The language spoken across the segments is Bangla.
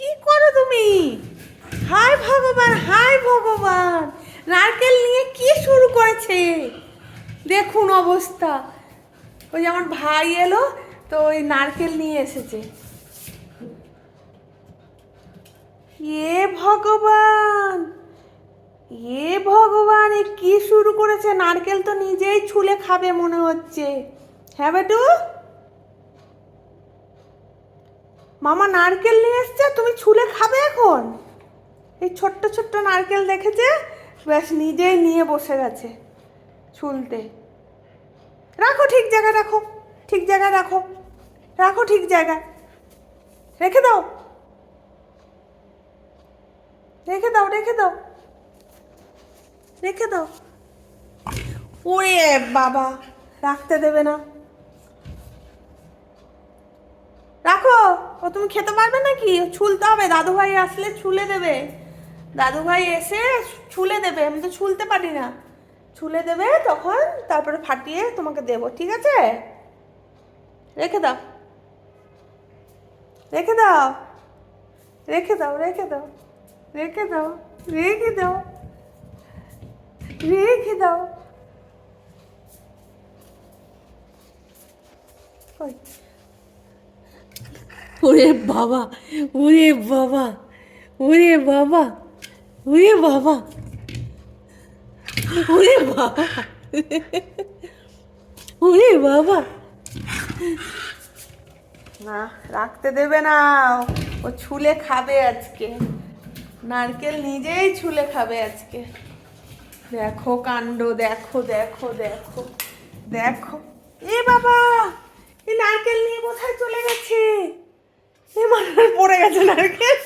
কি করো তুমি? হায় ভগবান হায় ভগবান। নারকেল নিয়ে কি শুরু করেছে? দেখুন অবস্থা। ওই যে আমার ভাই এলো, তো ওই নারকেল নিয়ে এসেছে। এ ভগবান! এ ভগবান, এ কি শুরু করেছে? নারকেল তো নিজেই ছুলে খাবে মনে হচ্ছে। হ্যাঁ বেটু? মামা নারকেল নিয়ে এসছে, তুমি ছুলে খাবে এখন? এই ছোট্ট ছোট্ট নারকেল দেখেছে? ব্যাস, নিজেই নিয়ে বসে গেছে ছুলতে। রাখো ঠিক জায়গায় রাখো, ঠিক জায়গায় রাখো রাখো ঠিক জায়গায়। রেখে দাও। রেখে দাও রেখে দাও। রেখে দাও। ওরে বাবা, রাখতে দেবে না রাখো ও, তুমি খেতে পারবে নাকি? ছুলতে হবে দাদু ভাই আসলে ছুলে দেবে। দাদু ভাই এসে ছুলে দেবে, আমি তো ছুলতে পারি না। ছুলে দেবে, তখন তারপরে ফাটিয়ে তোমাকে দেবো, ঠিক আছে? রেখে দাও। রেখে দাও। রেখে দাও রেখে দাও। রেখে দাও রেখে দাও। রেখে দাও। ওই। ওরে বাবা ওরে বাবা ওরে বাবা ওরে বাবা ওরে বাবা ওরে বাবা। না, রাখতে দেবে না, ও ছুলে খাবে আজকে। নারকেল নিজেই ছুলে খাবে আজকে। দেখো কাণ্ড, দেখো দেখো দেখো দেখো। এ বাবা এই নারকেল নিয়ে কোথায় চলে গেছে। পড়ে গেছে নারকেল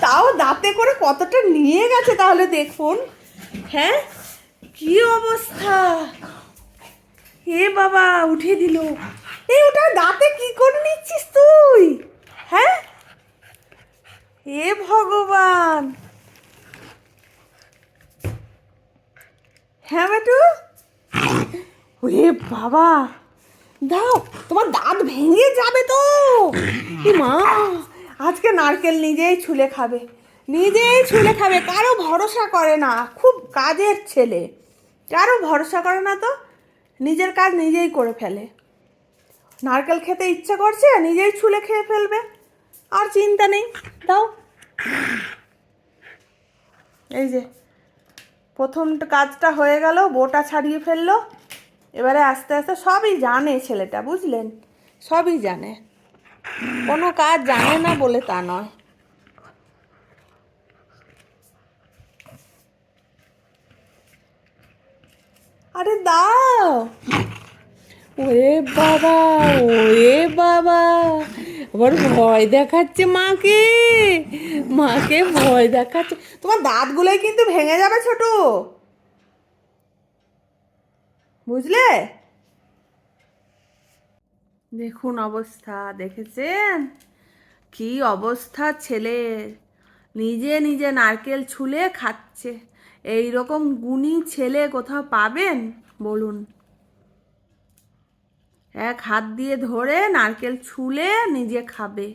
তাও দাঁতে করে কতটা নিয়ে গেছে তাহলে দেখুন। হ্যাঁ? কি অবস্থা? এ বাবা, উঠিয়ে দিল। এই ওটা দাঁতে কি করে নিচ্ছিস তুই? হ্যাঁ? এ ভগবান। হ্যাঁ বেটু? ওরে বাবা। দাও তোমার দাঁত ভেঙে যাবে তো। মা আজকে নারকেল নিজেই ছুলে খাবে নিজেই ছুলে খাবে কারও ভরসা করে না খুব কাজের ছেলে। কারও ভরসা করে না তো নিজের কাজ নিজেই করে ফেলে। নারকেল খেতে ইচ্ছে করছে নিজেই ছুলে খেয়ে ফেলবে আর চিন্তা নেই দাও। এই যে প্রথম কাজটা হয়ে গেল বোটা ছাড়িয়ে ফেলল এবারে আস্তে আস্তে সবই জানে ছেলেটা, বুঝলেন? সবই জানে। কোনো কাজ জানে না বলে তা নয়। আরে দাও। ওরে বাবা ওরে বাবা। আবার ভয় দেখাচ্ছে মাকে। মাকে ভয় দেখাচ্ছে। তোমার দাঁতগুলোই কিন্তু ভেঙে যাবে ছোট। বুঝলে? দেখুন অবস্থা, দেখেছেন? কি অবস্থা ছেলের নিজে নিজে নারকেল ছুলে খাচ্ছে। এই রকম গুণী ছেলে কোথাও পাবেন? বলুন। এক হাত দিয়ে ধরে নারকেল ছুলে নিজে খাবে।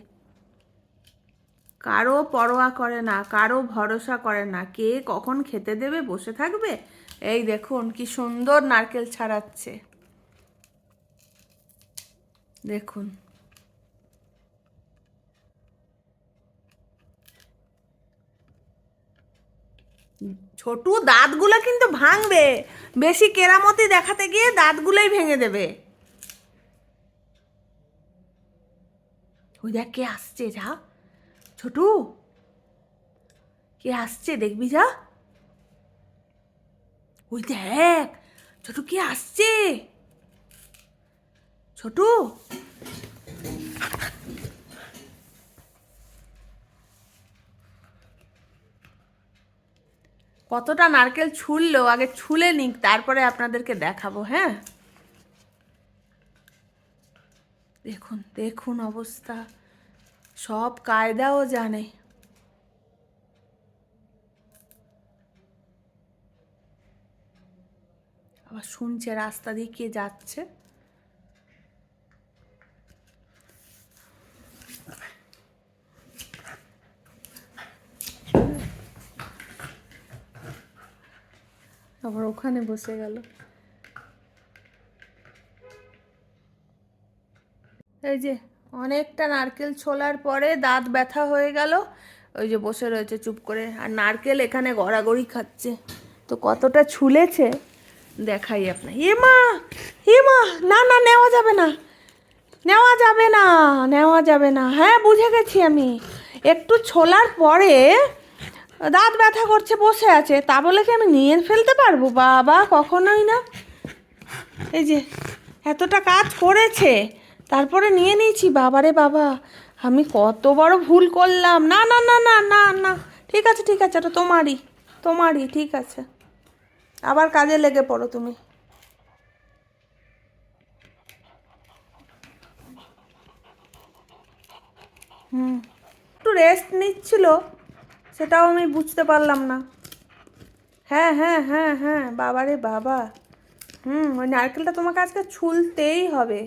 কারও পরোয়া করে না, কারও ভরসা করে না। কে কখন খেতে দেবে, বসে থাকবে? এই দেখুন, কি সুন্দর নারকেল ছাড়াচ্ছে। দেখুন। ছোটু, দাঁতগুলো কিন্তু ভাঙবে। বেশি কেরামতি দেখাতে গিয়ে দাঁতগুলোই ভেঙে দেবে। ওই দেখ, কে আসছে যা। ছোটু, কে আসছে দেখবি যা। ওই দেখ, ছোটু কি আসছে? ছোটু? কতটা নারকেল ছুললো আগে ছুলে নিক, তারপরে আপনাদেরকে দেখাবো হ্যাঁ? দেখুন দেখুন অবস্থা। সব কায়দাও জানে। আবার শুনছে, রাস্তা দিয়ে কে যাচ্ছে? আবার ওখানে বসে গেল। এই যে অনেকটা নারকেল ছোলার পরে দাঁত ব্যথা হয়ে গেল। ওই যে বসে রয়েছে, চুপ করে। আর নারকেল এখানে গড়াগড়ি খাচ্ছে। তো কতটা ছুলেছে দেখাই আপনার এ মা এ মা, না না, নেওয়া যাবে না। নেওয়া যাবে না, নেওয়া যাবে না। হ্যাঁ বুঝে গেছি আমি। একটু ছোলার পরে দাঁত ব্যথা করছে, বসে আছে। তা বলে কি আমি নিয়ে ফেলতে পারব? বাবা, কখনোই না। এই যে, এতটা কাজ করেছে। তারপরে নিয়ে নিয়েছি। বাবারে বাবা, আমি কত বড় ভুল করলাম। না না না না না না। ঠিক আছে ঠিক আছে, এটা তোমারই তোমারই, ঠিক আছে। আবার কাজে লেগে পড়ো তুমি। হুম। একটু রেস্ট নিচ্ছিল, সেটাও আমি বুঝতে পারলাম না। হ্যাঁ হ্যাঁ হ্যাঁ হ্যাঁ বাবারে বাবা। হুম, ওই নারকেলটা তোমাকে আজকে ছুলতেই হবে।